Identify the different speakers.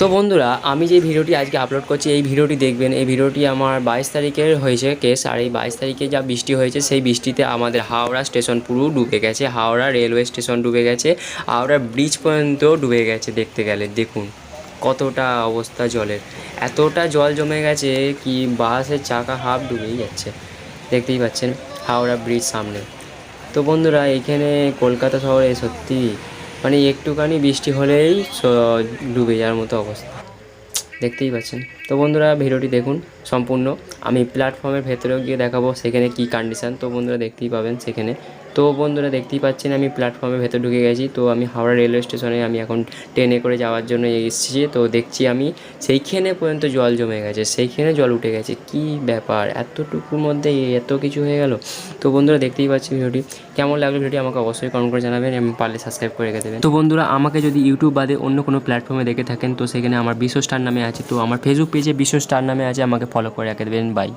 Speaker 1: তো বন্ধুরা, আমি যে ভিডিওটি আজকে আপলোড করছি, এই ভিডিওটি দেখবেন। এই ভিডিওটি আমার বাইশ তারিখের হয়েছে কেস আর এই বাইশ তারিখে যা বৃষ্টি হয়েছে, সেই বৃষ্টিতে আমাদের হাওড়া স্টেশন পুরো ডুবে গেছে। হাওড়া রেলওয়ে স্টেশন ডুবে গেছে, হাওড়া ব্রিজ পর্যন্ত ডুবে গেছে দেখতে গেলে। দেখুন, কতটা অবস্থা জলের। এতটা জল জমে গেছে কি বাসের চাকা হাফ ডুবেই যাচ্ছে। দেখতেই পাচ্ছেন, হাওড়া ব্রিজ সামনে। তো বন্ধুরা, এখানে কলকাতা শহরে সত্যি মানে একটুখানি বৃষ্টি হলেই ডুবে যাওয়ার মতো অবস্থা। দেখতেই পাচ্ছেন। তো বন্ধুরা, ভিডিওটি দেখুন। সম্পূর্ণ। আমি প্ল্যাটফর্মের ভেতরেও গিয়ে দেখাবো সেখানে কি কন্ডিশন তো বন্ধুরা দেখতেই পাবেন সেখানে। তো বন্ধুরা দেখতেই পাচ্ছেন আমি প্ল্যাটফর্মের ভেতর ঢুকে গেছি। তো আমি হাওড়া রেলওয়ে স্টেশনে আমি এখন ট্রেনে করে যাওয়ার জন্য এসেছি। তো দেখছি আমি সেইখানে পর্যন্ত জল জমে গেছে। সেইখানে জল উঠে গেছে। কি ব্যাপার? এতটুকুর মধ্যে এত কিছু হয়ে গেল? তো বন্ধুরা দেখতেই পাচ্ছি ভিডিওটি। কেমন লাগল ভিডিওটি আমাকে অবশ্যই কমেন্ট করে জানাবেন এবং পারলে সাবস্ক্রাইব করে রেখে দেবেন। তো বন্ধুরা আমাকে যদি ইউটিউব বাদে অন্য কোনো প্ল্যাটফর্মে দেখে থাকেন, তো সেখানে আমার বিশ্ব স্টার নামে আছে। তো আমার ফেসবুক পেজে বিশ্ব স্টার নামে আছে। আমাকে ফলো করে রেখে দেবেন বাই